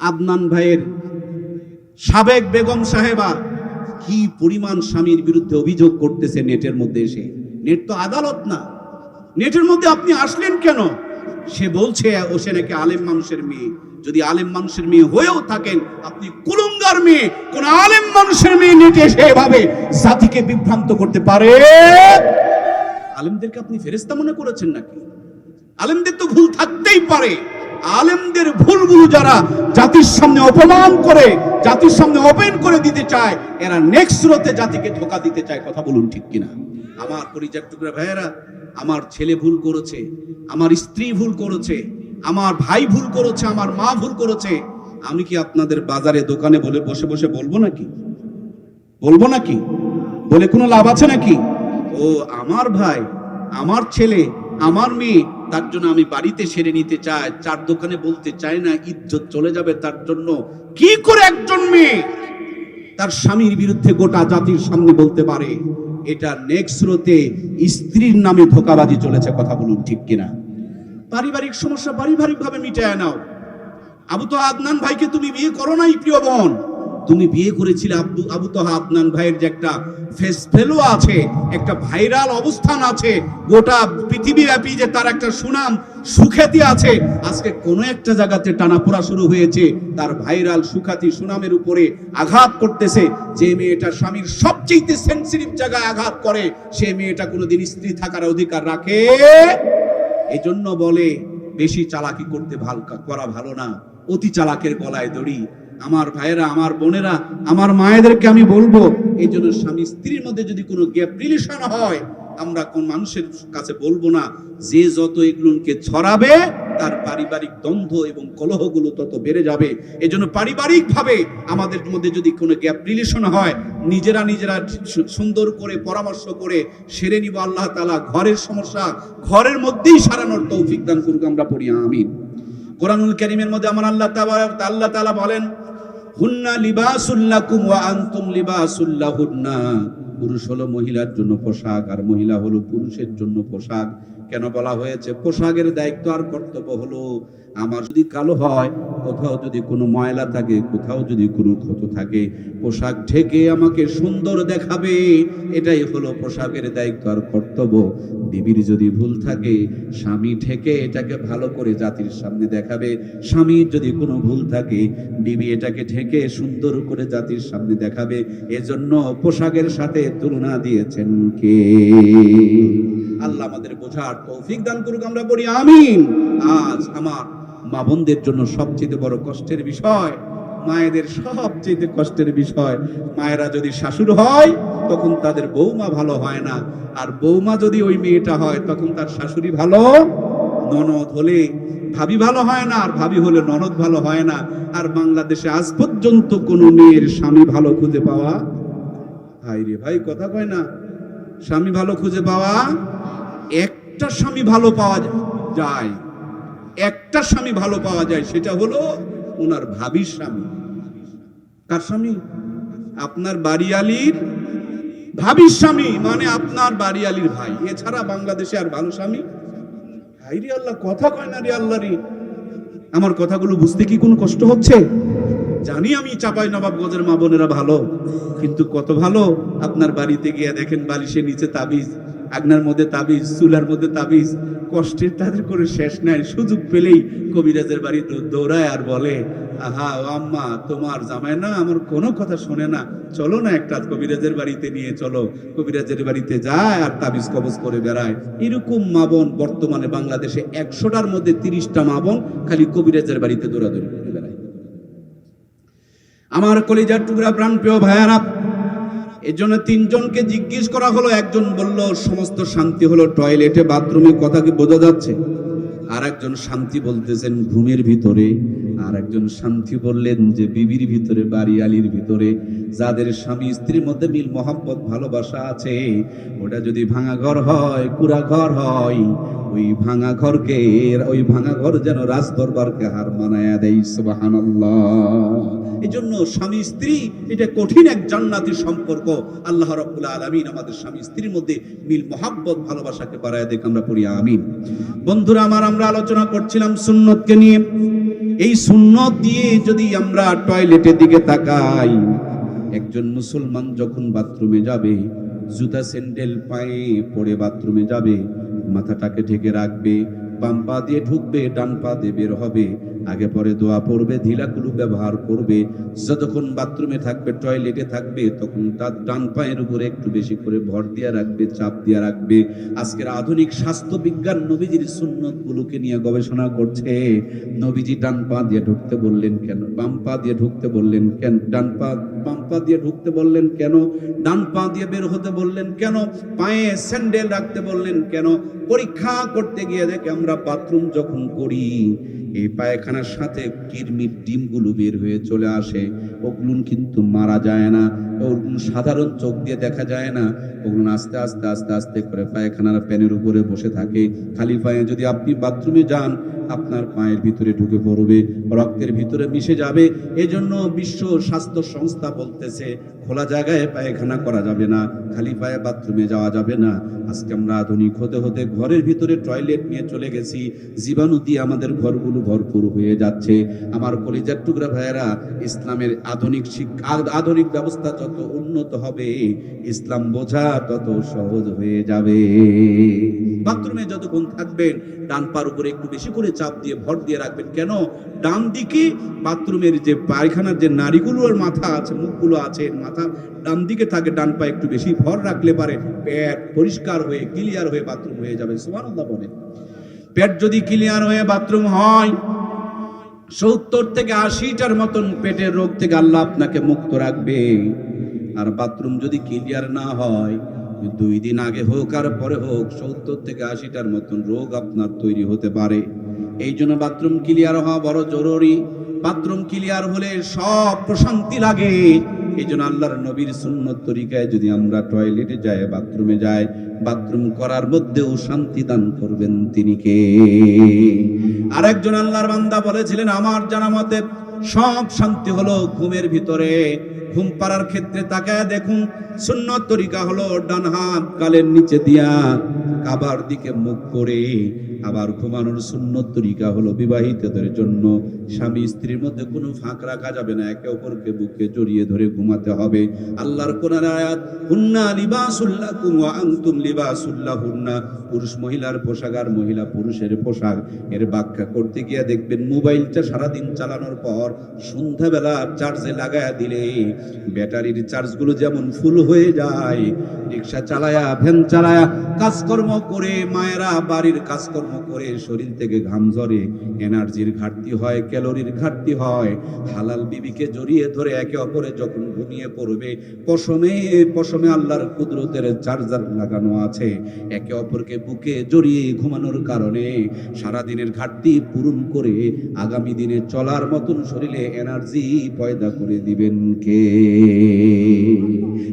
আদনান ভাইয়ের সাবেক বেগম সাহেবা কি পরিমাণ স্বামীর বিরুদ্ধে অভিযোগ করতেছে নেটের মধ্যে এসে। নেট তো আদালত না। নেটের মধ্যে আপনি আসলেন কেন? সে বলছে, ও সে নাকি আলেম মানুষের মেয়ে। যদি আলেম মানুষের মেয়ে হয়েও থাকেন, আপনি কুলুঙ্গার মেয়ে, কোন আলেম মানুষের মেয়ে নেটে এসে এভাবে জাতিকে বিভ্রান্ত করতে পারে? আলেমদেরকে আপনি ফেরেস্তা মনে করেছেন নাকি? আলেমদের তো ভুল থাকতেই পারে। আলেমদের ভুলগুলো যারা জাতির সামনে অপমান করে, জাতির সামনে ওপেন করে দিতে চায়, এরা নেক্সট রোতে জাতিকে ধোকা দিতে চায়, কথা বলুন ঠিক কিনা? আমার পরিচার টুকরা ভাইয়েরা, আমার ছেলে ভুল করেছে, আমার স্ত্রী ভুল করেছে, আমার ভাই ভুল করেছে, আমার মা ভুল করেছে। আমি কি আপনাদের বাজারে, দোকানে বলে বসে বসে বলব নাকি? বলব নাকি? বলে কোনো লাভ আছে নাকি? ও, আমার ভাই, আমার ছেলে, আমার মেয়ে তার জন্য আমি বাড়িতে সেরে নিতে চাই, চার দোকানে বলতে চাই না, ইজ্জত চলে যাবে তার জন্য। কি করে একজন মেয়ে তার স্বামীর বিরুদ্ধে গোটা জাতির সামনে বলতে পারে? এটা নেক্সট রোতে স্ত্রীর নামে ধোকাবাজি চলেছে, কথা বলুন ঠিক কিনা? পারিবারিক সমস্যা পারিবারিক ভাবে মিটায় নাও। আবু তো আদনান ভাইকে তুমি বিয়ে করো নাই, প্রিয় বোন। তুমি বিয়ে করেছিলে আব্দু, আবু তোহা আদনান ভাইয়ের যে একটা ফেস ফেলো আছে, একটা ভাইরাল অবস্থান আছে, গোটা পৃথিবীব্যাপী যে তার একটা সুনাম সুখ্যাতি আছে, আজকে কোনো একটা জায়গাতে টানাপোড়া শুরু হয়েছে, তার ভাইরাল সুখ্যাতি সুনামের উপরে আঘাত করতেছে, যে মেয়েটা স্বামীর সবচেয়ে সেন্সিটিভ জায়গায় আঘাত করে, সে মেয়েটা কোনোদিন স্ত্রী থাকার অধিকার রাখে? এই জন্য বলে, বেশি চালাকি করতে ভালো করা ভালো না, অতি চালাকের গলায় দড়ি আমার ভাইয়েরা, আমার বোনেরা, আমার মায়েদেরকে আমি বলব, এই জন্য স্বামী স্ত্রীর মধ্যে যদি কোনো গ্যাপ রিলেশন হয়, আমরা কোন মানুষের কাছে বলব না, যে যত এগুলোকে ছড়াবে, তার পারিবারিক দ্বন্দ্ব এবং কলহগুলো তত বেড়ে যাবে। এই জন্য পারিবারিক ভাবে আমাদের মধ্যে যদি কোনো গ্যাপ রিলেশন হয়, নিজেরা নিজেরা সুন্দর করে পরামর্শ করে সেরে নিব আল্লাহ তালা ঘরের সমস্যা, ঘরের মধ্যেই সারানোর তৌফিক দান করুক, আমরা পড়ি, আমিন। কোরআনুল করিমের মধ্যে আমার আল্লাহ আল্লাহ তালা বলেন, হুন্না লিবাসুল্লাকুম ওয়া আনতুম লিবাসুল্লাহুন্না পুরুষ হলো মহিলার জন্য পোশাক, আর মহিলা হলো পুরুষের জন্য পোশাক। কেন বলা হয়েছে? পোশাকের দায়িত্ব আর কর্তব্য হলো আমার যদি কালো হয়, কোথাও যদি কোনো ময়লা থাকে, কোথাও যদি কোনো ক্ষত থাকে, পোশাক ঢেকে আমাকে সুন্দর দেখাবে, এটাই হলো পোশাকের দায়িত্ব আর কর্তব্য। বিবির যদি ভুল থাকে, স্বামী ঠেকে এটাকে ভালো করে জাতির সামনে দেখাবে। স্বামীর যদি কোনো ভুল থাকে, বিবি এটাকে ঠেকে সুন্দর করে জাতির সামনে দেখাবে। এজন্য পোশাকের সাথে তুলনা দিয়েছেন কে? আল্লাহ আমাদের বোঝার তৌফিক দান করুক, আমরা বলি আমিন। আজ আমার মা বোনদের জন্য সবচেয়ে বড় কষ্টের বিষয়, মায়েদের সবচেয়ে কষ্টের বিষয়, মায়েরা যদি শাশুড় হয়, তখন তাদের বৌমা ভালো হয় না। আর বৌমা যদি ওই মেয়েটা হয়, তখন তার শাশুড়ি ভালো, ননদ হলে ভাবি ভালো হয় না, আর ভাবি হলে ননদ ভালো হয় না। আর বাংলাদেশে আজ পর্যন্ত কোনো মেয়ের স্বামী ভালো খুঁজে পাওয়া ভাই রে ভাই, কথা কয় না। স্বামী ভালো খুঁজে পাওয়া, একটা স্বামী ভালো পাওয়া যায়। একটা স্বামী ভালো পাওয়া যায়, সেটা হলো ওনার ভাবির স্বামী। কার স্বামী? আপনার বাড়িয়ালির ভাবির স্বামী মানে আপনার বাড়িয়ালির ভাই। এছাড়া বাংলাদেশে আর ভালো স্বামী হাই রে আল্লাহ, কথা কয় না রে আল্লাহ রে। আমার কথাগুলো বুঝতে কি কোনো কষ্ট হচ্ছে? জানি আমি চাপাই নবাবগঞ্জের মা বোনেরা ভালো, কিন্তু কত ভালো, আপনার বাড়িতে গিয়ে দেখেন বালিশের নিচে তাবিজ। আগনার মধ্যে তাবিজ, চুলার মধ্যে তাবিজ, কষ্টের তাদের করে শেষ নাই। সুযোগ পেলেই কবিরাজের বাড়ি দৌড়ায় আর বলে, আহা আম্মা, তোমার জামাই না আমার কোনো কথা শোনে না। চলো না একটা কবিরাজের বাড়িতে নিয়ে চলো। কবিরাজের বাড়িতে যায় আর তাবিজ কবজ করে বেড়ায়। এরকম মা বোন বর্তমানে বাংলাদেশে একশোটার মধ্যে তিরিশটা মা বোন খালি কবিরাজের বাড়িতে দৌড়াদৌড়ি করে বেড়ায়। আমার কলিজার টুকরা প্রাণ প্রিয় ভাইয়ারা এর জন্য তিনজনকে জিজ্ঞেস করা হলো, একজন বলল, সমস্ত শান্তি হলো টয়লেটে, বাথরুমে, কথা কি বোঝা যাচ্ছে? আর একজন শান্তি বলতেছেন, ঘুমের ভিতরে আর একজন শান্তি বললেন যে, বিবির ভিতরে বাড়ি আলির ভিতরে যাদের স্বামী স্ত্রীর মধ্যে মিল, মহাব্বত, ভালোবাসা আছে, ওটা যদি ভাঙা ঘর হয়, কুড়া ঘর হয়, ওই ভাঙা ঘরকে, ওই ভাঙা ঘর যেন রাজ দরবারকে হার মানায়া দেয়, সুবহানাল্লাহ। এই জন্য স্বামী স্ত্রী, এটা কঠিন এক জান্নাতের সম্পর্ক। আল্লাহ রাব্বুল আলামিন আমাদের স্বামী স্ত্রীর মধ্যে মিল, মহাব্বত, ভালোবাসাকে বাড়ায় দেখ আমরা পড়ি, আমিন। বন্ধুরা, আমার আমরা আলোচনা করছিলাম সুন্নতকে নিয়ে। এই সুন্নত দিয়ে যদি আমরা টয়লেটের দিকে তাকাই, একজন মুসলমান যখন বাথরুমে যাবে, জুতা স্যান্ডেল পায়ে পরে বাথরুমে যাবে, মাথাটাকে ঢেকে রাখবে বাম পা দিয়ে ঢুকবে, ডান পা দিয়ে বের হবে। আগে পরে দোয়া পড়বে ধিলাকুলু ব্যবহার করবে। যতক্ষণ বাথরুমে থাকবে, টয়লেটে থাকবে, তখন তার ডান পায়ের উপরে একটু বেশি করে ভর দিয়ে রাখবে, চাপ দিয়ে রাখবে। আজকের আধুনিক স্বাস্থ্য বিজ্ঞান নবীজির সুন্নত গুলোকে নিয়ে গবেষণা করছে। নবীজি ডান পা দিয়ে ঢুকতে বললেন কেন? বাম পা দিয়ে ঢুকতে বললেন কেন? ডান পা বাম পা দিয়ে ঢুকতে বললেন কেন? ডান পা দিয়ে বের হতে বললেন কেন? পায়ে স্যান্ডেল রাখতে বললেন কেন? পরীক্ষা করতে গিয়ে দেখে আমরা বাথরুম যখন করি, এই পায়খানার সাথে কিরমির ডিমগুলো বের হয়ে চলে আসে। ওগুলো কিন্তু মারা যায় না। ওগুলো সাধারণ চোখ দিয়ে দেখা যায় না। ওগুলো আস্তে আস্তে আস্তে আস্তে করে পায়খানার প্যানের উপরে বসে থাকে। খালি পায়ে যদি আপনি বাথরুমে যান, আপনার পায়ের ভিতরে ঢুকে পড়বে, রক্তের ভিতরে মিশে যাবে। এজন্য বিশ্ব স্বাস্থ্য সংস্থা বলতেছে খোলা জায়গায় পায়খানা করা যাবে না, খালি পায়ে বাথরুমে যাওয়া যাবে না। আজকে আমরা আধুনিক হতে হতে ঘরের ভিতরে টয়লেট নিয়ে চলে গেছি। জীবাণু দিয়ে আমাদের ঘরগুলো ভরপুর হয়ে যাচ্ছে। আমার কলিজার টুকরা ভাইয়েরা, ইসলামের আধুনিক শিক্ষা আধুনিক ব্যবস্থা যত উন্নত হবে, ইসলাম বোঝা তত সহজ হয়ে যাবে। বাথরুমে যতক্ষণ থাকবেন, ডান পার উপরে একটু বেশি করে চাপ দিয়ে ভর দিয়ে রাখবেন। কেন? ডান দিকে বাথরুমের যে পায়খানার যে নারীগুলোর মাথা আছে, মুখগুলো আছে, মাথা ডান দিকে থাকে, ডান পা একটু বেশি ভর রাখলে পারে, পেট পরিষ্কার হয়ে ক্লিয়ার হয়ে বাথরুম হয়ে যাবে। সুবহানাল্লাহ বলে। পেট যদি ক্লিয়ার হয়ে বাথরুম হয়, সত্তর থেকে আশিটার মতন পেটের রোগ থেকে আল্লাহ আপনাকে মুক্ত রাখবে। আর বাথরুম যদি ক্লিয়ার না হয়, দুই দিন আগে হোক আর পরে হোক, সত্তর থেকে আশিটার মতন রোগ আপনার তৈরি হতে পারে। এই জন্য বাথরুম ক্লিয়ার হওয়া বড় জরুরি। বাথরুম ক্লিয়ার হলে সব প্রশান্তি লাগে। এই জন্য আল্লাহর নবীর সুন্নত তরিকায় যদি আমরা টয়লেটে যাই, বাথরুমে যাই, বাথরুম করার মধ্যেও শান্তি দান করবেন তিনি কে? আরেকজন আল্লাহর বান্দা বলেছিলেন, আমার জানা মতে সব শান্তি হলো ঘুমের ভিতরে। ঘুম পাড়ার ক্ষেত্রে তাকায় দেখুন, সুন্নত তরিকা হলো ডান হাত কালের নিচে দিয়া কাবার দিকে মুখ করে। আবার ঘুমানোর সুন্নত তরিকা হলো বিবাহিতদের জন্য। স্বামী স্ত্রীর মধ্যে কোনো ফাঁক রাখা যাবে না, একে অপরকে বুকে জড়িয়ে ধরে ঘুমাতে হবে। আল্লাহর কোরআন আয়াত, হুন্না লিবাসুল্লাকুম ওয়া আনতুম লিবাসুল্লাহুন্না পুরুষ মহিলার পোশাক আর মহিলা পুরুষের পোশাক। এর ব্যাখ্যা করতে গিয়ে দেখবেন মোবাইলটা সারাদিন চালানোর পর সন্ধ্যাবেলা চার্জে লাগায়া দিলে ব্যাটারির চার্জগুলো যেমন ফুল হয়ে যায়, রিক্সা চালায়া ভ্যান চালায়া, কাজকর্ম করে, মায়েরা বাড়ির কাজকর্ম করে, শরীর থেকে ঘাম ঝরে, এনার্জির ঘাটতি হয়, ক্যালোরির ঘাটতি হয়। হালাল বিবিকে জড়িয়ে ধরে একে অপরে যখন ঘুমিয়ে পড়বে, পশমে পশমে আল্লাহর কুদরতের চার্জার লাগানো আছে। একে অপরকে বুকে জড়িয়ে ঘুমানোর কারণে সারা দিনের ঘাটতি পূরণ করে আগামী দিনে চলার মতন শরীরে এনার্জি পয়দা করে দিবেন কে?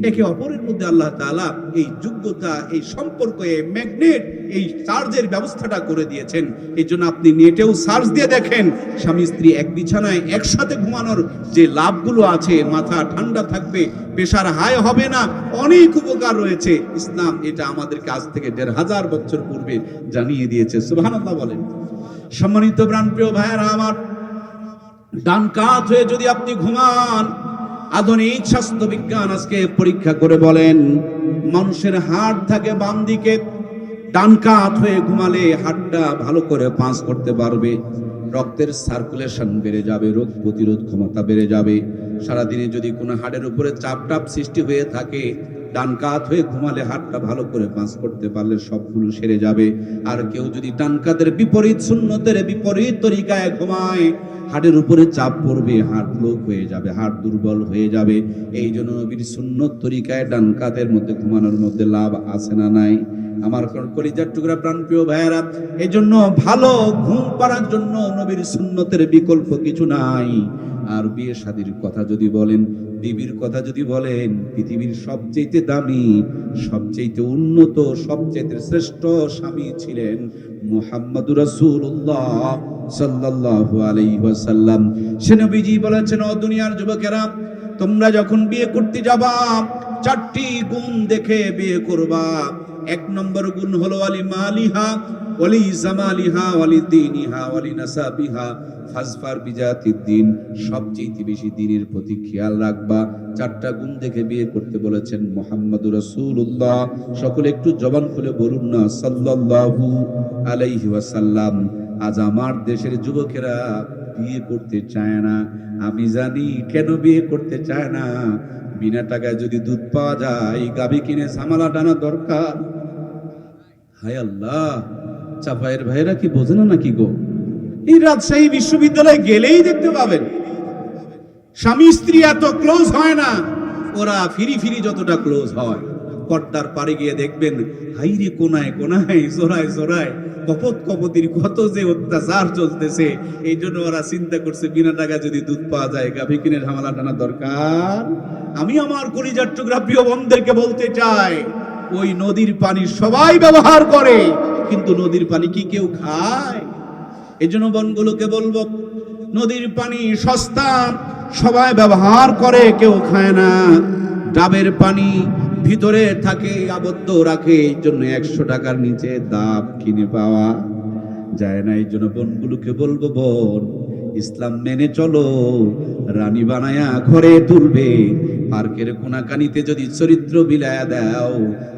একে অপরের মধ্যে আল্লাহ তাআলা এই যোগ্যতা, এই সম্পর্ক, এই ম্যাগনেট এই চার্জের ব্যবস্থাটা করে দিয়েছেন। এই জন্য আপনি নেটেও সার্চ দিয়ে দেখেন, স্বামী স্ত্রী এক বিছানায় একসাথে ঘুমানোর যে লাভগুলো আছে, মাথা ঠান্ডা থাকবে প্রেশার হাই হবে না, অনেক উপকার রয়েছে। ইসলাম এটা আমাদেরকে আজ থেকে দেড় হাজার বছর পূর্বে জানিয়ে দিয়েছে। সুবহানাল্লাহ বলেন। সম্মানিত প্রাণপ্রিয় ভাইয়েরা আমার, ডান কাত হয়ে যদি আপনি ঘুমান আধুনিক স্বাস্থ্য বিজ্ঞান আজকে পরীক্ষা করে বলেন, মানুষের হাড় থাকে বাম দিকে, ডান কাত হয়ে ঘুমালে হাড়টা ভালো করে পাঁচ করতে পারবে, রক্তের সার্কুলেশন বেড়ে যাবে, রোগ প্রতিরোধ ক্ষমতা বেড়ে যাবে। সারাদিনে যদি কোনো হাড়ের উপরে চাপটাপ সৃষ্টি হয়ে থাকে ডান কাত হয়ে ঘুমালে হাতটা ভালো করে পাঁচ করতে পারলে সবগুলো সেরে যাবে। আর কেউ যদি ডান কাতের বিপরীত শূন্যতের বিপরীত তরিকায় ঘুমায়, হাটের উপরে চাপ পড়বে, হাট লোক হয়ে যাবে, হাট দুর্বল হয়ে যাবে। এই জন্য নবীর সুন্নত তরিকায় ডান কাতের মধ্যে ঘুমানোর মধ্যে লাভ আছে না নাই? আমার কলিজার টুকরা প্রাণপ্রিয় ভাইয়েরা এই জন্য ভালো ঘুম পাড়ার জন্য নবীর সুন্নতের বিকল্প কিছু নাই। আর বিয়ে শাদির কথা যদি বলেন, বিবির কথা যদি বলেন, পৃথিবীর সবচেয়ে দামি সবচেয়ে উন্নত সবচেয়ে শ্রেষ্ঠ স্বামী ছিলেন মুহাম্মদুর রাসূলুল্লাহ সাল্লাল্লাহু আলাইহি ওয়াসাল্লাম। সে নবীজি বলেছেন, ও দুনিয়ার যুবকেরা, তোমরা যখন বিয়ে করতে যাবা, চারটি গুণ দেখে বিয়ে করবা। এক নম্বর গুণ হলো আলী মালিহা ওলি জামালিহা ওলি দিনিহা ওলি নাসাবিহা। ফাজফার বিজাতির দিন সবচেয়ে বেশি দিনের প্রতি খেয়াল রাখবা। চারটা গুণ দেখে বিয়ে করতে বলেছেন মোহাম্মদ রসুল্লাহ সকলে একটু জবান খুলে বলুন না, সাল্লাল্লাহু আলাইহি ওয়াসাল্লাম। আজ আমার দেশের যুবকেরা বিয়ে করতে চায় না। আমি জানি কেন বিয়ে করতে চায় না। বিনা টাকায় যদি দুধ পাওয়া যায়, গাভী কিনে ঝামেলা টানা দরকার। হায় আল্লাহ, চাপায়ের ভাইরা কি বোঝে না নাকি গো? এই রাজশাহী বিশ্ববিদ্যালয়ে গেলেই দেখতে পাবেন। স্বামী, স্ত্রী এত ক্লোজ হয় না। ওরা ফিরি ফিরি যতটা ক্লোজ হয়। পর্দার পারে গিয়ে দেখবেন, হাইরে কোনায় কোনায়, জোড়ায় জোড়ায় কপত কপতির কত যে অত্যাচার চলতেছে, এই জন্য ওরা চিন্তা করছে, বিনা টাকা যদি দুধ পাওয়া যায়, গাভী কিনে ঝামেলা টানা দরকার? আমি আমার কলিজার টুকরা প্রিয় বলতে চাই, ওই নদীর পানি সবাই ব্যবহার করে, কিন্তু নদীর পানি কি কেউ খায়? এই জন্য বনগুলোকে বলব, নদীর পানি সস্তা, সবাই ব্যবহার করে, কেউ খায় না। ডাবের পানি ভিতরে থাকে আবদ্ধ রাখে, এই জন্য একশো টাকার নিচে দাম কিনে পাওয়া যায় না। এই জন্য বোনগুলোকে বলব, বোন, ইসলাম মেনে চলো, রানী বানায়া ঘরে তুলবে পার্কের কোনাকানিতে যদি চরিত্র বিলায়া দাও,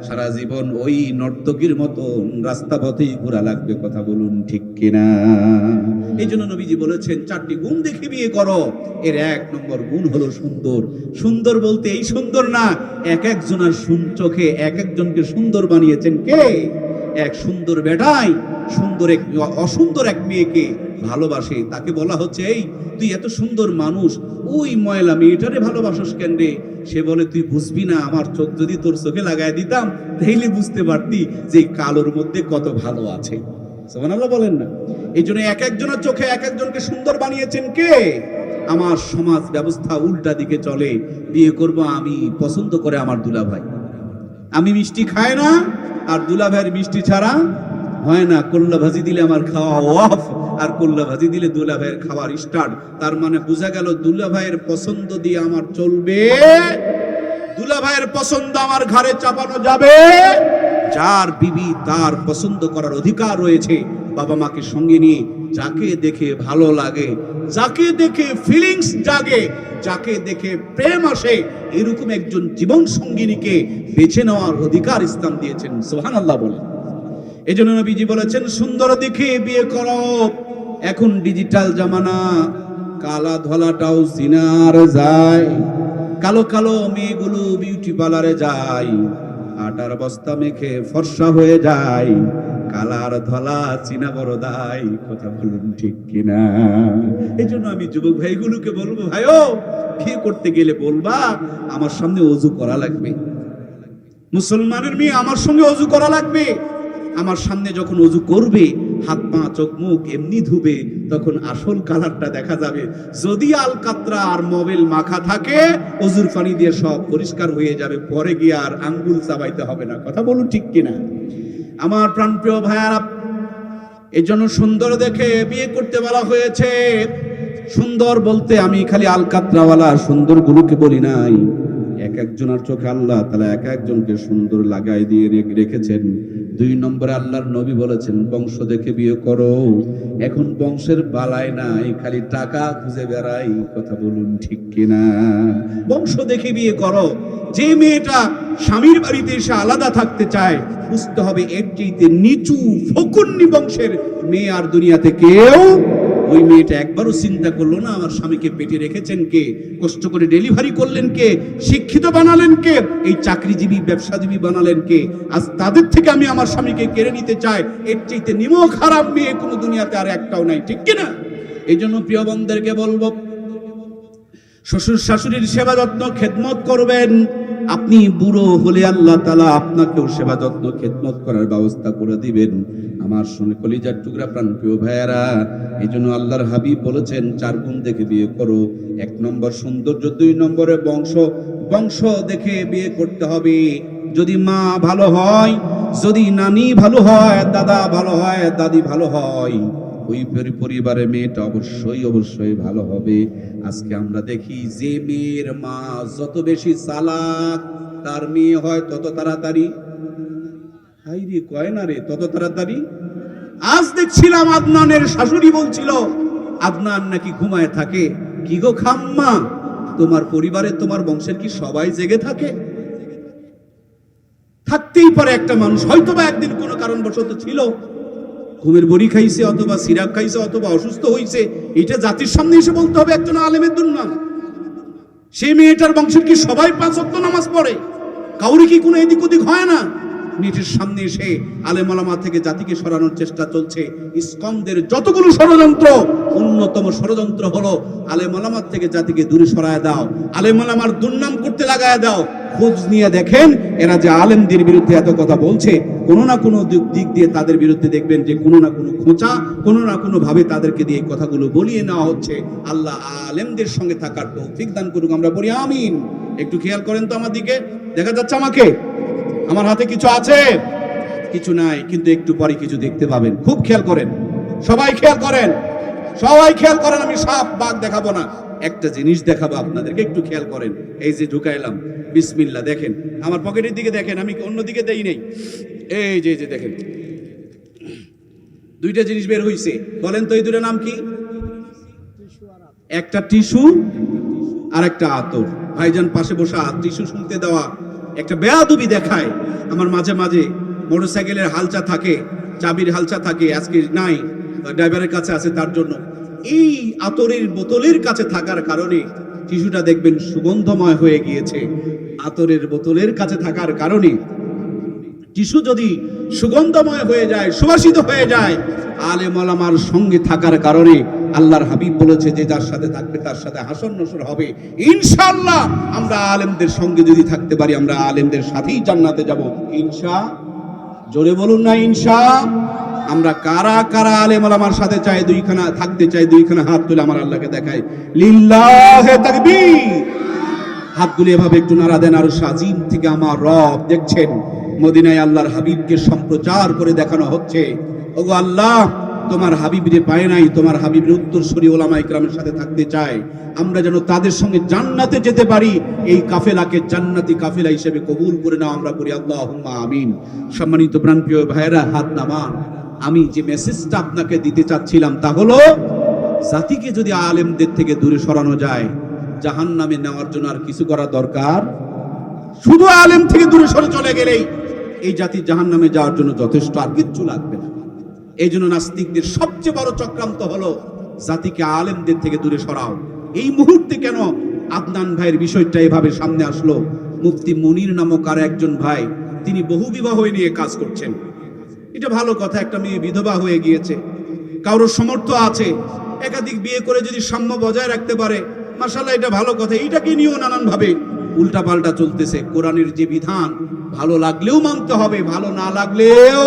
সারা জীবন ওই নর্তকীর মতন রাস্তা পথেই ঘোরা লাগবে, কথা বলুন ঠিক কিনা? এই জন্য নবীজি বলেছেন, চারটি গুণ দেখে বিয়ে করো। এর এক নম্বর গুণ হলো সুন্দর। সুন্দর বলতে এই সুন্দর না, এক একজনের সুন চোখে এক একজনকে সুন্দর বানিয়েছেন কে? এক সুন্দর বেটাই, সুন্দর এক, অসুন্দর এক মেয়েকে। ভালোবাসে, তাকে বলা হচ্ছে, এই, তুই এত সুন্দর মানুষ, ওই ময়লা মেয়েটারে ভালোবাসস কেন রে? সে বলে, তুই বুঝবি না, আমার চোখ যদি তোর চোখে লাগাই দিতাম, তাইলে বুঝতে পারতি যে কালোর মধ্যে কত ভালো আছে। সুবহানাল্লাহ বলেন না। এই জন্য এক একজনের চোখে এক একজনকে সুন্দর বানিয়েছেন কে? আমার সমাজ ব্যবস্থা উল্টা দিকে চলে। বিয়ে করব আমি, পছন্দ করে আমার দুলাভাই। আমি মিষ্টি খাই না, আর দুলাভাইয়ের মিষ্টি ছাড়া হয় না। কল্লা ভাজি দিলে আমার খাওয়া অফ। আর কল্লা ভাজি দিলে দুলাভাইয়ের খাওয়ার স্টার্ট তার মানে বোঝা গেল দুলা ভাইয়ের পছন্দ দিয়ে আমার চলবে। দুলাভাইয়ের পছন্দ আমার ঘরে চাপানো যাবে। যার বিবি তার পছন্দ করার অধিকার রয়েছে, বাবা মাকে সঙ্গে নিয়ে যাকে দেখে ভালো লাগে, যাকে দেখে ফিলিংস জাগে, যাকে দেখে প্রেম আসে, এরকম একজন জীবন সঙ্গিনীকে বেছে নেওয়ার অধিকার ইসলাম দিয়েছেন। সোহান আল্লাহ বলেন এই জন্য নবীজি বলেছেন, সুন্দর দেখে বিয়ে করো। এখন ডিজিটাল জামানা, কালা ধলাটাও সিনার যায়। কালো কালো মেয়েগুলো বিউটি পার্লারে যায়, আটার বস্তা মেখে ফর্সা হয়ে যায়, কালার ধলা চিনা বড় দায় কথা বলুন ঠিক কিনা? এই জন্য আমি যুবক ভাইগুলোকে বলব ভাইও বিয়ে করতে গেলে বলবা, আমার সামনে অজু করা লাগবে। মুসলমানের মেয়ে আমার সঙ্গে অজু করা লাগবে। আমার সামনে যখন অজু করবে হাত, পা, চোখ, মুখ এমনি ধুবে, তখন আসল কালারটা দেখা যাবে। যদি আলকাতরা আর মোবিল মাখা থাকে, অজুর পানি দিয়ে সব পরিষ্কার হয়ে যাবে। পরে গিয়ে আর আঙ্গুল চাবাইতে হবে না। কথা বলুন ঠিক কিনা? আমার প্রাণপ্রিয় ভাইয়ারা, এই জন্য সুন্দর দেখে বিয়ে করতে বলা হয়েছে। সুন্দর বলতে আমি খালি আলকাতরাওয়ালা, সুন্দর গুলোকে বলি নাই। এক একজনের চোখে আল্লাহ তালা এক একজনকে সুন্দর লাগাই দিয়ে রেখেছেন। দুই নম্বরে আল্লাহর নবী বলেছেন, বংশ দেখে বিয়ে করো। এখন বংশের বালায় নাই, খালি টাকা খুঁজে বেড়াই, কথা বলুন ঠিক কিনা? বংশ দেখে বিয়ে করো। যে মেয়েটা স্বামীর বাড়িতে এসে আলাদা থাকতে চায়, বুঝতে হবে এর চেয়েতে নিচু, ফকুন্নি বংশের মেয়ে আর দুনিয়াতে কেউ ওই মেয়েটা একবারও চিন্তা করল না, আমার স্বামীকে পেটে রেখেছেন কে? কষ্ট করে ডেলিভারি করলেন কে? শিক্ষিত বানালেন কে? এই চাকরিজীবী, ব্যবসাজীবী বানালেন কে? আজ তাদের থেকে আমি আমার স্বামীকে কেড়ে নিতে চাই। এর চাইতে নিমো খারাপ মেয়ে কোনো দুনিয়াতে আর একটাও নাই, ঠিক কিনা? এই জন্য প্রিয় বন্ধুদেরকে বলব, শ্বশুর শাশুড়ির সেবা যত্ন খেদমত করবেন। আপনি বুড়ো হলে আল্লাহ তালা আপনাকেও সেবা যত্ন, খেদমত করার ব্যবস্থা করে দিবেন। আমার শুনে কলিজার টুকরা প্রাণ প্রিয় ভাইয়ারা এই জন্য আল্লাহর হাবিব বলেছেন, চার গুণ দেখে বিয়ে করো। এক নম্বর সৌন্দর্য, দুই নম্বরে বংশ। বংশ দেখে বিয়ে করতে হবে। যদি মা ভালো হয়, যদি নানি ভালো হয়, দাদা ভালো হয়, দাদি ভালো হয় ওই পরি- পরিবারে মেয়েটা অবশ্যই অবশ্যই ভালো হবে। আজকে আমরা দেখি যে মেয়ের মা যত বেশি চালাক, তার মেয়ে হয় তত তাড়াতাড়ি। হাই রে, কয় না রে, তত তাড়াতাড়ি? আজ দেখছিলাম আদনানের শাশুড়ি বলছিল, আদনান নাকি ঘুমায় থাকে। কি গো খাম্মা, তোমার পরিবারে তোমার বংশের কি সবাই জেগে থাকে? থাকতেই পারে একটা মানুষ। হয়তো বা একদিন কোনো কারণবশত ছিল ঘুমের বড়ি খাইছে অথবা সিরাপ খাইছে অথবা অসুস্থ হয়েছে এটা জাতির সামনে এসে বলতে হবে একজন আলেমের দুর্নাম। সেই মেয়েটার বংশের কি সবাই পাঁচ ওয়াক্ত নামাজ পড়ে? কাউরি কি কোনো এদিক ওদিক হয় না? নেটের সামনে এসে আলেমালামা থেকে জাতিকে সরানোর চেষ্টা চলছে। ইসকনদের যতগুলো ষড়যন্ত্র, অন্যতম ষড়যন্ত্র হলো আলেমালামার থেকে জাতিকে দূরে সরায় দাও। আলেমালামার দুর্নাম করতে লাগায় দাও। খোঁজ নিয়ে দেখেন, এরা যে আলেমদের বিরুদ্ধে এত কথা বলছে, কোনো না কোনো দিক- দিয়ে তাদের বিরুদ্ধে দেখবেন যে কোনো না কোনো খোঁচা, কোনো না কোনো ভাবে তাদেরকে দিয়ে কথাগুলো বলিয়ে নেওয়া হচ্ছে। আল্লাহ আলেমদের সঙ্গে থাকার তৌফিক দান করুক, আমরা বলি আমিন। একটু খেয়াল করেন তো আমার দিকে, দেখা যাচ্ছে আমাকে? আমার হাতে কিছু আছে? কিছু নাই, কিন্তু একটু পরে কিছু দেখতে পাবেন। খুব খেয়াল করেন। সবাই খেয়াল করেন। সবাই খেয়াল করেন, আমি সাপ বাঘ দেখাবো না। একটা জিনিস দেখাবো আপনাদেরকে, একটু খেয়াল করেন। এই যে ঢুকাইলাম বিসমিল্লা দেখেন। আমার পকেটের দিকে দেখেন, আমি অন্য দিকে দেই নেই? এই যে যে, দেখেন। দুইটা জিনিস বের হইছে। বলেন তো, এই দুটো নাম কি? একটা টিস্যু আর একটা আতর। ভাইজান পাশে বসা, টিস্যু শুনতে দেওয়া, একটা বেয়াদবি দেখায়। আমার মাঝে মাঝে মোটরসাইকেলের হালচা থাকে, চাবির হালচা থাকে, আজকে নাই ড্রাইভারের কাছে আছে তার জন্য। এই আতরের বোতলের কাছে থাকার কারণে শিশুটা দেখবেন সুগন্ধময় হয়ে গিয়েছে। আতরের বোতলের কাছে থাকার কারণে শিশু যদি সুগন্ধময় হয়ে যায়, সুবাসিত হয়ে যায় আলে আলামার সঙ্গে থাকার কারণে আল্লাহর হাবিব বলেছে যে যার সাথে থাকবে তার সাথে হাসন নসর হবে। ইনশাল্লাহ আমরা আলেমদের সঙ্গে যদি থাকতে পারি, আমরা আলেমদের সাথেই জান্নাতে যাব। ইনশা জোরে বলুন না ইনশা আমরা কারা কারা আলেম আমার সাথে চাই দুইখানা, থাকতে চাই দুইখানা হাত তুলে আমার আল্লাহকে দেখাই। লিল্লাহে হাত তুলে এভাবে একটু নাড়া দেন, আর সাজিম থেকে আমার রব, দেখছেন? মদিনায় আল্লাহর হাবিবকে সম্প্রচার করে দেখানো হচ্ছে। ওগো আল্লাহ তোমার হাবিবরে পায় নাই, তোমার হাবিবের উত্তর সরি ওলামা ইকরামের সাথে থাকতে চায়। আমরা যেন তাদের সঙ্গে জান্নাতে যেতে পারি, এই কাফেলাকে জান্নাতি কাফেলা হিসেবে কবুল করে নাও, আমরা করি আল্লাহ আমিন। সম্মানিত প্রাণপ্রিয় ভাইয়েরা, হাত নামান। আমি যে মেসেজটা আপনাকে দিতে চাচ্ছিলাম তা হলো, জাতিকে যদি আলেমদের থেকে দূরে সরানো যায় জাহান নামে নেওয়ার জন্য আর কিছু করা দরকার? শুধু আলেম থেকে দূরে সরে চলে গেলেই এই জাতি জাহান নামে যাওয়ার জন্য যথেষ্ট আর কিচ্ছু লাগবে না। এই জন্য নাস্তিকদের সবচেয়ে বড় চক্রান্ত হলো জাতিকে আলেমদের থেকে দূরে সরাও। এই মুহূর্তে কেন আদনান ভাইয়ের বিষয়টা এভাবে সামনে আসলো? মুফতি মনির নামক আর একজন ভাই, তিনি বহু বিবাহ নিয়ে কাজ করছেন। এটা ভালো কথা, একটা মেয়ে বিধবা হয়ে গিয়েছে। কারোর সমর্থ আছে, একাধিক বিয়ে করে যদি সাম্য বজায় রাখতে পারে মাসাল্লাহ এটা ভালো কথা, এইটাকে নিয়েও নানান ভাবে উল্টা পাল্টা চলতেছে। কোরআনের যে বিধান, ভালো লাগলেও মানতে হবে, ভালো না লাগলেও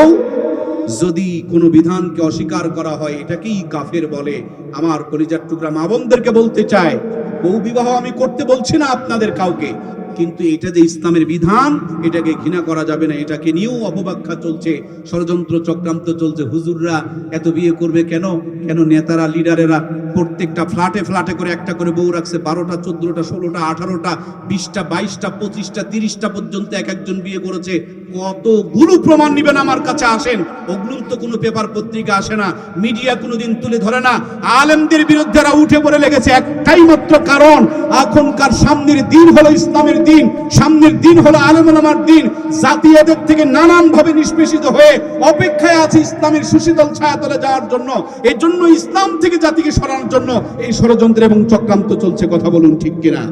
যদি কোনো বিধানকে অস্বীকার করা হয়, এটাকেই কাফের বলে। আমার কলিজার টুকরা মা বলতে চায় বহু বিবাহ আমি করতে বলছি না আপনাদের কাউকে। কিন্তু এটা যে ইসলামের বিধান, এটাকে ঘৃণা করা যাবে না। এটাকে নিয়েও অপব্যাখ্যা চলছে, ষড়যন্ত্র চক্রান্ত চলছে। হুজুররা এত বিয়ে করবে কেন? কেন নেতারা, লিডারেরা প্রত্যেকটা ফ্ল্যাটে ফ্ল্যাটে করে একটা করে বউ রাখছে? বারোটা, চোদ্দটা, ষোলোটা, আঠারোটা, বিশটা, বাইশটা, পঁচিশটা, তিরিশটা পর্যন্ত এক একজন বিয়ে করেছে। কতগুলো প্রমাণ নিবেন আমার কাছে আসেন? ওগুলো তো কোনো পেপার পত্রিকা আসে না, মিডিয়া কোনোদিন তুলে ধরে না। আলেমদের বিরুদ্ধে উঠে পড়ে লেগেছে একটাই মাত্র কারণ, এখনকার সামনের দিন হলো ইসলামের দিন। সামনের দিন হলো আলেমার দিন। জাতি এদের থেকে নানান ভাবে নিষ্পেষিত হয়ে অপেক্ষায় আছে ইসলামের সুশীতল ছায়াতলে যাওয়ার জন্য। এই জন্য ইসলাম থেকে জাতিকে সরানোর জন্য এই ষড়যন্ত্র এবং চক্রান্ত চলছে, কথা বলুন ঠিক কিনা?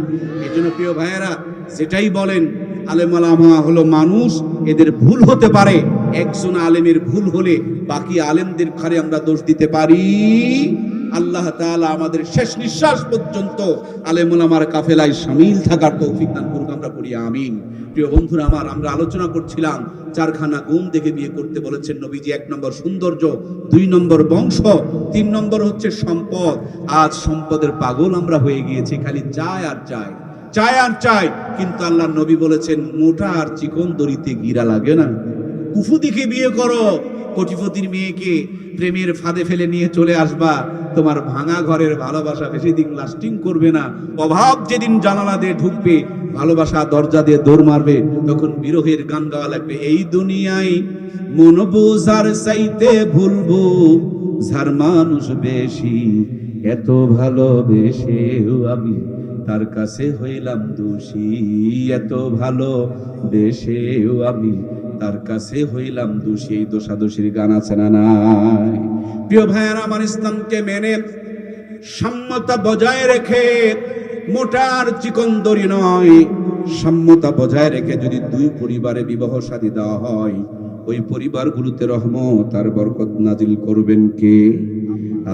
এই জন্য প্রিয় ভাইয়েরা, যেটাই বলেন, আলেম আলামা হলো মানুষ, এদের ভুল হতে পারে। একজন আলেমের ভুল হলে বাকি আলেমদের ঘরে আমরা দোষ দিতে পারি। আল্লাহ তাআলা আমাদের শেষ নিঃশ্বাস পর্যন্ত আলেমুল আমার কাফেলায় সামিল থাকার তৌফিক দান করুক। আমরা পড়ি আমিন। প্রিয় বন্ধুরা আমার, আমরা আলোচনা করছিলাম চারখানা গুণ দেখে বিয়ে করতে বলেছেন নবীজি, এক নম্বর সৌন্দর্য, দুই নম্বর বংশ, তিন নম্বর হচ্ছে সম্পদ। আজ সম্পদের পাগল আমরা হয়ে গিয়েছি, খালি চায় আর চায়। চায় আর চায়, কিন্তু আল্লাহ নবী বলেছেন, মোটা আর চিকন দড়িতে গিরা লাগে না। কুফু দিকে বিয়ে করো। কোটিপতির মেয়েকে প্রেমের ফাঁদে ফেলে নিয়ে চলে আসবা। তোমার ভাঙা ঘরের ভালোবাসা বেশি দিন লাস্টিং করবে না। অভাব যেদিন জানালা দিয়ে ঢুকবে, ভালোবাসা দরজা দিয়ে দৌড় মারবে, তখন বিরহের গান গাওয়া লাগবে। এই দুনিয়ায় মন বোঝার চাইতে ভুলবো, যার মানুষ বেশি, এত ভালোবেসেও আমি তার কাছে হইলাম দোষী। এত ভালো বেশেও আমি তার কাছে হইলাম দোষী। এই দোষাদোষীর গান আছে না নাই? প্রিয় ভাইয়ের, আমার ইসলামকে মেনে সাম্যতা বজায় রেখে, মোটার চিকন দড়ি নয় সাম্যতা বজায় রেখে যদি দুই পরিবারে বিবাহ শাদী দেওয়া হয়, ওই পরিবারগুলোতে রহমত আর বরকত নাজিল করবেন কে?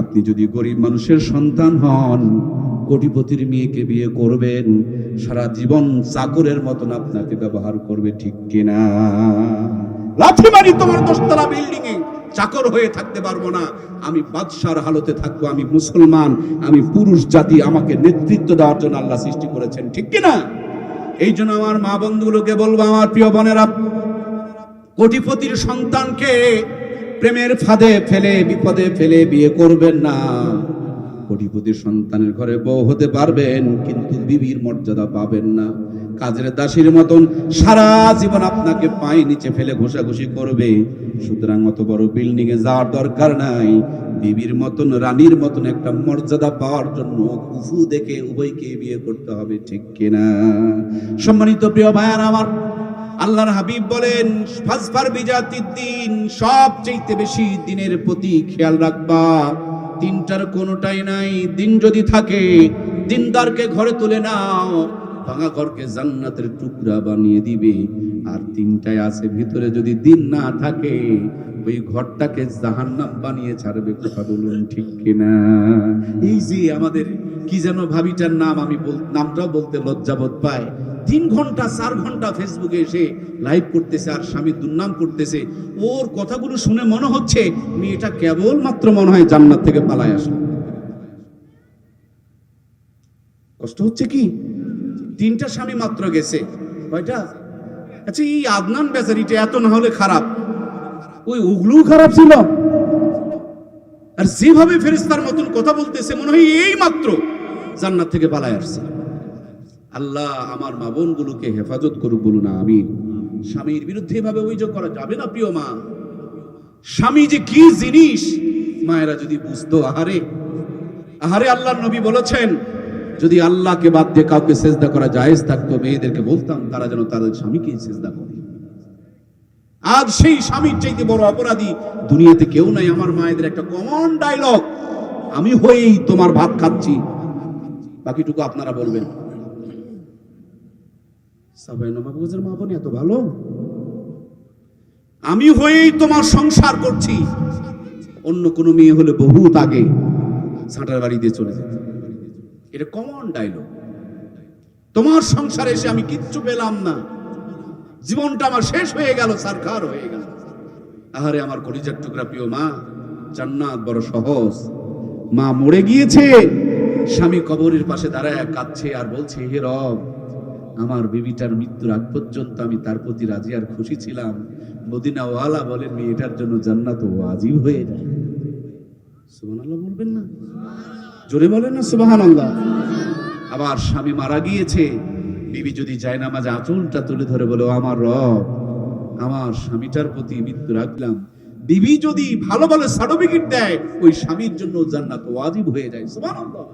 আপনি যদি গরিব মানুষের সন্তান হন কোটিপতির মেয়েকে বিয়ে করবেন, সারা জীবন চাকরের মতন আপনাকে ব্যবহার করবে, ঠিক কিনা? লাথি মারি তোমার দশতলা বিল্ডিং এ চাকর হয়ে থাকতে পারব না। আমি বাদশার হালতে থাকব, আমি মুসলমান, আমি পুরুষ জাতি, আমাকে নেতৃত্ব দেওয়ার জন্য আল্লাহ সৃষ্টি করেছেন, ঠিক কিনা? এই জন্য আমার মা বন্ধুগুলোকে বলব, আমার প্রিয় বোনেরা, কোটিপতির সন্তানকে প্রেমের ফাঁদে ফেলে, বিপদে ফেলে বিয়ে করবেন না। কোটিপতির সন্তানের ঘরে বউ হতে পারবেন, কিন্তু বিবির মর্যাদা পাবেন না। কাজের দাসীর মতন সারা জীবন আপনাকে পায়ে নিচে ফেলে ঘষাঘষি করবে। সুতরাং অত বড় বিল্ডিং এ যাওয়ার দরকার নাই। বিবির মতন, রানীর মতন একটা মর্যাদা পাওয়ার জন্য কুফু দেখে উভয়কে বিয়ে করতে হবে, ঠিক কিনা? সম্মানিত প্রিয় ভাইয়ার, আমার আল্লাহর হাবিব বলেন ফাসফার বিজাতির দিন সবচেয়ে বেশি দিনের প্রতি খেয়াল রাখবা। তিনটার কোনোটাই নাই। দিন যদি থাকে, দিনদারকে ঘরে তুলে নাও, ভাঙা ঘরকে জান্নাতের টুকরা বানিয়ে দিবে। আর তিনটায় আছে, ভিতরে যদি দিন না থাকে, ওই ঘরটাকে জাহান্নাম বানিয়ে ছাড়বে কথা বলুন ঠিক কিনা? এই যে আমাদের, কি যেন ভাবিটার নাম আমি নামটাও বলতে লজ্জাবোধ পায়। তিন ঘণ্টা, চার ঘণ্টা ফেসবুকে এসে লাইভ করতেছে আর স্বামী দুর্নাম করতেছে। ওর কথাগুলো শুনে মনে হচ্ছে মেয়েটা কেবল মাত্র মনে হয় জান্নাত থেকে পালায় আসলো। কষ্ট হচ্ছে কি? তিনটা স্বামী মাত্র গেছে। কয়টা? আচ্ছা এই আদনান বেচারিটা এত না হলে খারাপ। ওই উগলু খারাপ ছিল। আর যেভাবে ফেরেস্তার মতন কথা বলতেছে, মনে হয় এই মাত্র জান্নাত থেকে পালায় আসছে। আল্লাহ আমার মা বোনগুলোকে হেফাজত করুক বলুন আমি স্বামীর বিরুদ্ধে এভাবে অভিযোগ করা যাবে না, প্রিয় মা। স্বামী যে কি জিনিস, মায়েরা যদি বুঝতো, আহারে। আহারে আল্লাহ নবী বলেছেন, যদি আল্লাহকে বাদ দিয়ে কাউকে সেজদা করা জায়েজ থাকতো, মেয়েদেরকে বলতাম, তারা যেন তাদের স্বামীকে সেজদা করে। আজ সেই স্বামীর চাইতে বড় অপরাধী দুনিয়াতে কেউ নাই, আমার মায়েদের একটা কমন ডায়লগ আমি হয়েই তোমার ভাত খাচ্ছি। বাকিটুকু আপনারা বলবেন। সাবাই মা বোন এত ভালো? আমি হয়েই তোমার সংসার করছি। অন্য কোনো মেয়ে হলে বহুত আগে ছাঁটার বাড়ি দিয়ে চলে যেত। এটা কমন ডায়লগ তোমার সংসারে এসে আমি কিচ্ছু পেলাম না। জীবনটা আমার শেষ হয়ে গেল সরকার হয়ে গেল। আহারে, আমার কলিজার টুকরা প্রিয় মা, জান্নাত বড় সহজ। মা মরে গিয়েছে, স্বামী কবরের পাশে দাঁড়ায় কাঁদছে আর বলছে, হে রব আমার বিবিটার মৃত্যুর আগ পর্যন্ত আমি তার প্রতি রাজি আর খুশি ছিলাম। মদিনা ওয়ালা বলেন, মেয়েটার জন্য জান্নাত ওয়াজিব হয়ে যায়। সুবহানাল্লাহ বলবেন না? জোরে বলেন না, সুবহানাল্লাহ। আবার স্বামী মারা গিয়েছে। বিবি যদি যায় না মাঝে আঁচলটা তুলে ধরে বলে আমার রব, আমার স্বামীটার প্রতি মৃত্যু রাখলাম বিবি যদি ভালো ভালো সার্টিফিকেট দেয়, ওই স্বামীর জন্য জান্নাত ওয়াজিব হয়ে যায়। সুবহানাল্লাহ।